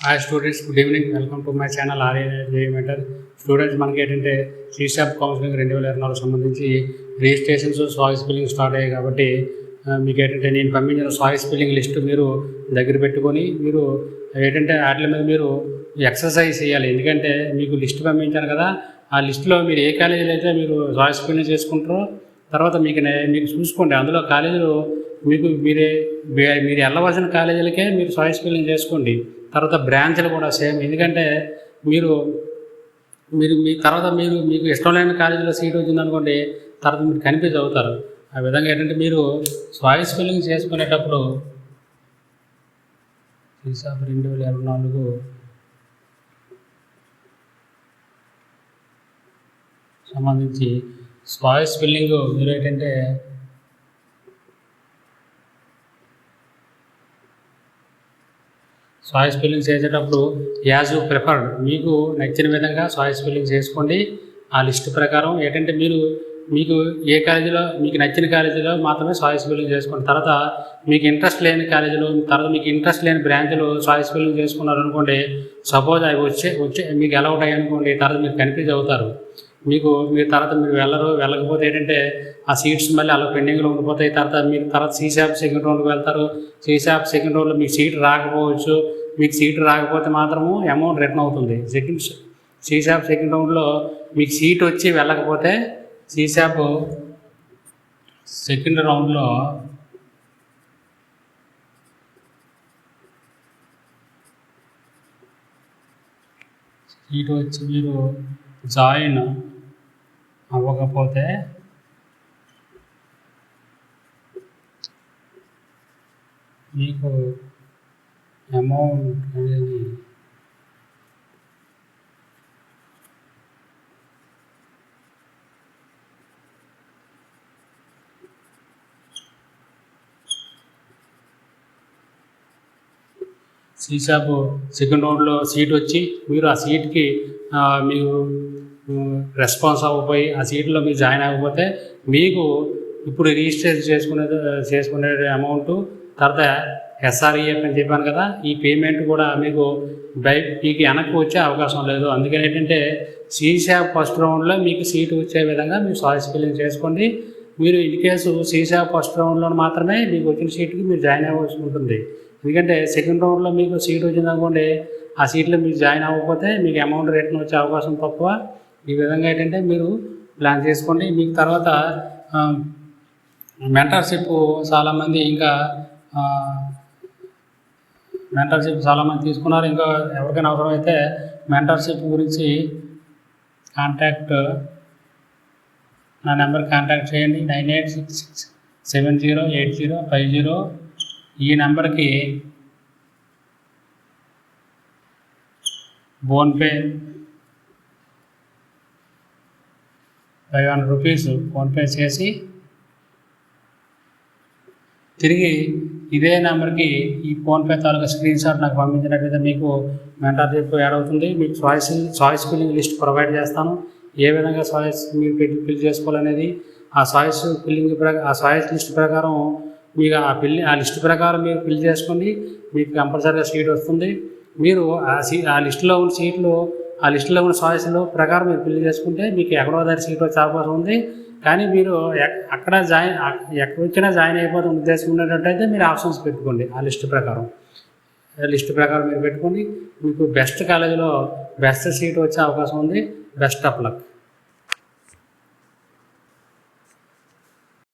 Hi students good evening welcome to my channel RA mentor students మనకి ఏంటంటే సీసాప్ counselling రెండు వేల ఇరవై నాలుగు సంబంధించి రిజిస్ట్రేషన్స్ సాయిస్ బిల్లింగ్ స్టార్ట్ అయ్యాయి కాబట్టి మీకు ఏంటంటే నేను పంపించిన సాయిస్ బిల్లింగ్ లిస్ట్ మీరు దగ్గర పెట్టుకొని మీరు ఏంటంటే వాటి మీద మీరు ఎక్సర్సైజ్ చేయాలి. ఎందుకంటే మీకు లిస్ట్ పంపించాను కదా ఆ లిస్టులో మీరు ఏ కాలేజీలో అయితే మీరు సాయిస్ బిల్లింగ్ చేసుకుంటారో తర్వాత మీకు మీకు చూసుకోండి. అందులో కాలేజీలు మీకు మీరే మీరు వెళ్ళవలసిన కాలేజీలకే మీరు సాయిస్ ఫిల్లింగ్ చేసుకోండి. తర్వాత బ్రాంచ్లు కూడా సేమ్. ఎందుకంటే మీరు మీరు మీ తర్వాత మీరు మీకు ఇష్టం లేని కాలేజీలో సీట్ వచ్చిందనుకోండి తర్వాత మీరు కనిపించి అవుతారు. ఆ విధంగా ఏంటంటే మీరు చాయిస్ ఫిల్లింగ్ చేసుకునేటప్పుడు హిసాబ్ రెండు వేల ఇరవై నాలుగు సంబంధించి స్వాయిస్ ఫిల్లింగ్ మీరు ఏంటంటే సాయిస్ ఫిల్లింగ్ చేసేటప్పుడు యాజ్ యూ ప్రిఫర్డ్. మీకు నచ్చిన విధంగా సాయిస్ ఫిల్లింగ్ చేసుకోండి. ఆ లిస్ట్ ప్రకారం ఏంటంటే మీరు మీకు ఏ కాలేజీలో మీకు నచ్చిన కాలేజీలో మాత్రమే చాయిస్ ఫిల్లింగ్ చేసుకోండి తర్వాత మీకు ఇంట్రెస్ట్ లేని కాలేజీలో తర్వాత మీకు ఇంట్రెస్ట్ లేని బ్రాంచ్లో చాయిస్ ఫిల్లింగ్ చేసుకున్నారు అనుకోండి సపోజ్ అవి వచ్చే వచ్చే మీకు ఎలా అయ్యి అనుకోండి తర్వాత మీరు కన్ఫ్యూజ్ అవుతారు. మీకు మీరు తర్వాత మీరు వెళ్ళరు వెళ్ళకపోతే ఏంటంటే ఆ సీట్స్ మళ్ళీ అలా పెండింగ్లో ఉండిపోతాయి. తర్వాత మీరు తర్వాత సీసాప్ సెకండ్ రౌండ్కి వెళ్తారు. సీసాప్ సెకండ్ రౌండ్లో మీకు సీట్ రాకపోవచ్చు. మీకు సీట్ రాకపోతే మాత్రము అమౌంట్ రిటర్న్ అవుతుంది. సెకండ్ సీసాప్ సెకండ్ రౌండ్లో మీకు సీట్ వచ్చి వెళ్ళకపోతే సీసాప్ సెకండ్ రౌండ్లో ఇటు వచ్చి మీరు జాయిన్ అవ్వకపోతే మీకు అమౌంట్ అనేది సీసాపు సెకండ్ రౌండ్లో సీట్ వచ్చి మీరు ఆ సీట్కి మీరు రెస్పాన్స్ అవ్వకపోయి ఆ సీట్లో మీరు జాయిన్ అవ్వకపోతే మీకు ఇప్పుడు రిజిస్టర్ చేసుకునే చేసుకునే అమౌంట్ తర్వాత ఎస్ఆర్ఈఎఫ్ అని చెప్పాను కదా ఈ పేమెంట్ కూడా మీకు బై మీకు వెనక్కి వచ్చే అవకాశం లేదు. అందుకని ఏంటంటే సీసాప్ ఫస్ట్ రౌండ్లో మీకు సీట్ వచ్చే విధంగా మీరు సాయిస్ ఫిల్లింగ్ చేసుకోండి. మీరు ఇన్ కేసు సీసాప్ ఫస్ట్ రౌండ్లో మాత్రమే మీకు వచ్చిన సీట్కి మీరు జాయిన్ అవ్వాల్సి ఉంటుంది. ఎందుకంటే సెకండ్ రౌండ్లో మీకు సీట్ వచ్చింది అనుకోండి ఆ సీట్లో మీరు జాయిన్ అవ్వకపోతే మీకు అమౌంట్ రిటర్న్ వచ్చే అవకాశం తక్కువ. ఈ విధంగా ఏంటంటే మీరు ప్లాన్ చేసుకోండి. మీకు తర్వాత మెంటర్షిప్ చాలామంది ఇంకా మెంటర్షిప్ చాలామంది తీసుకున్నారు. ఇంకా ఎవరికైనా అవసరమైతే మెంటర్షిప్ గురించి కాంటాక్ట్ నా నెంబర్ కాంటాక్ట్ చేయండి. Nine eight six six seven zero eight zero five zero ఈ నెంబర్కి PhonePe five hundred rupees PhonePe చేసి తిరిగి ఇదే నెంబర్కి ఈ ఫోన్పే తాలూకా స్క్రీన్ షాట్ నాకు పంపించినట్లయితే మీకు మెంటర్షిప్ యాడ్ అవుతుంది. మీకు choice choice filling list provide చేస్తాను. ఏ విధంగా చాయిస్ మీరు ఫిల్ చేసుకోవాలనేది ఆ చాయిస్ ఫిల్లింగ్ ప్రకారం ఆ చాయిస్ లిస్ట్ ప్రకారం మీకు ఆ పెళ్ళి ఆ లిస్ట్ ప్రకారం మీరు ఫిల్ చేసుకోండి మీకు కంపల్సరీగా సీట్ వస్తుంది. మీరు ఆ సీ ఆ లిస్టులో ఉన్న సీట్లు ఆ లిస్టులో ఉన్న చాయిస్లో ప్రకారం మీరు ఫిల్ చేసుకుంటే మీకు ఎక్కడో దారి సీట్ వచ్చే అవకాశం ఉంది. కానీ మీరు అక్కడ జాయిన్ అక్- ఎక్కడ వచ్చినా జాయిన్ అయిపోతే ఉద్దేశం ఉన్నట్టయితే మీరు ఆప్షన్స్ పెట్టుకోండి ఆ లిస్ట్ ప్రకారం. లిస్ట్ ప్రకారం మీరు పెట్టుకొని మీకు బెస్ట్ కాలేజీలో బెస్ట్ సీట్ వచ్చే అవకాశం ఉంది. Best of luck.